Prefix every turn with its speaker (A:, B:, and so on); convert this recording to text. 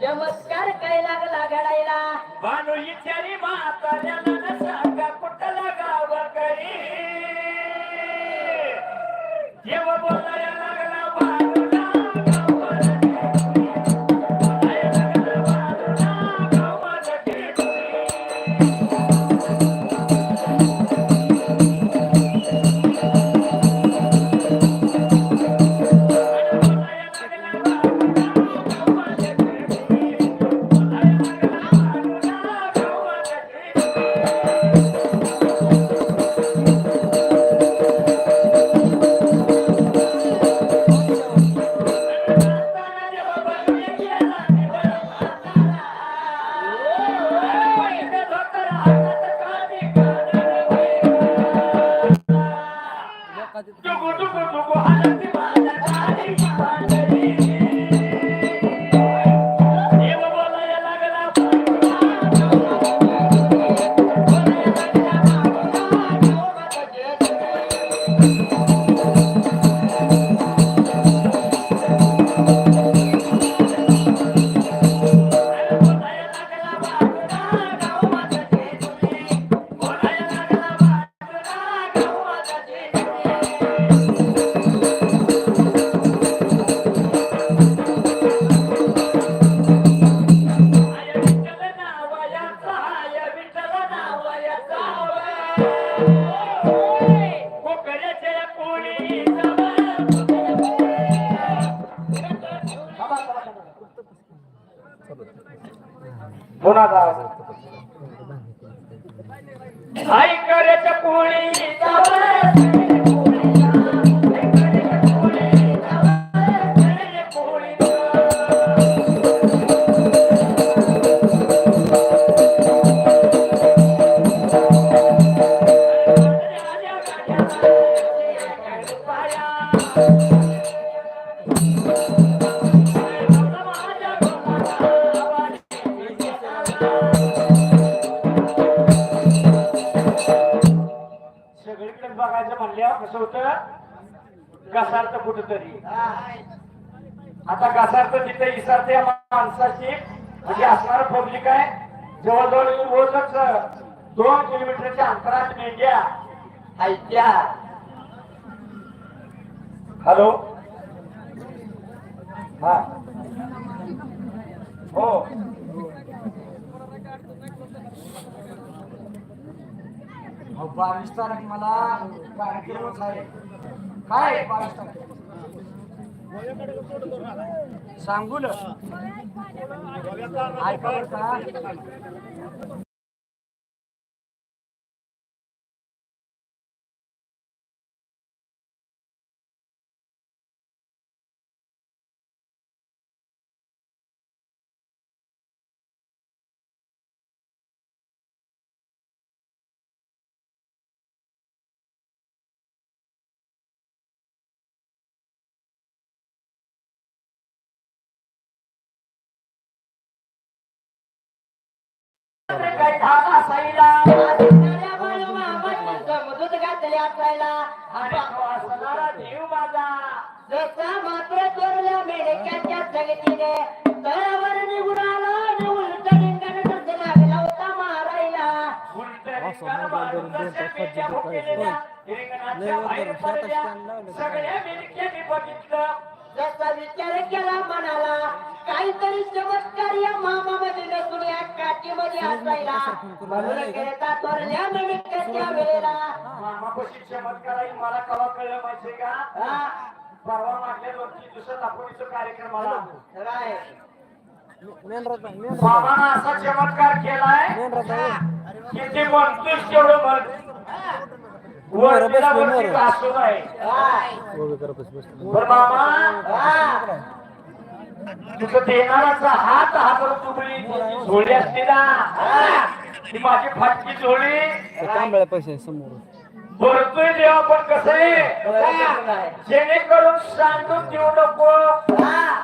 A: चमत्कार काय लागला घडायला?
B: भानू इचारी म्हाताऱ्याला सांगा कुठला गाव करी देव बोलायला लागला पुन्हा आई करायच्या कोणी सगळीकडे बघायचं म्हणल्यावर कसं होतं? घसारतं कुठंतरी. आता घसारतं तिथे इसारते या माणसाची म्हणजे असणार पब्लिक आहे. जवळजवळ रोजच दोन किलोमीटरच्या अंतरात मेंढ्या ऐक्या हॅलो? हा. हो.
C: बावीस तारीख मला कार्यक्रमच आहे. काय बावीस तारीख? सांगू ना. ऐका बरं का.
A: मात्र चोरल्या मेढक्याच्या तळावर निघून आला आणि उलट लागला होता मारायला
B: उलट रिंगण मारून रिंगणाच्या बाहेर पडल्या. सगळ्या बघितलं
A: जसा विचार केला मनाला काहीतरी चमत्कार या मामामध्ये नसून या काठीमध्ये असायला. म्हणून मेढक्याच्या वेळेला.
B: मामापाशी चमत्कार आहे मला कवा कळलं माहितीये का?
A: हा,
B: परवा मागल्या दोन तीन दिवसात दापोलीचा कार्यक्रम आला.
A: राय.
B: मामानं असा चमत्कार केलाय की ते म्हणतोच तेवढं म्हण. वरतीला वरती कासू आहे.
A: राय.
B: बरं मामा.
A: हा.
B: तुझं देणाराचा हात हातात तुकडी झोळी असते ना हा. ती माझी फाटकी झोळी
C: पैसे समोर
B: भरतोय देवा पण कसं आहे. जेणेकरून सांगून देऊ नको
A: हा.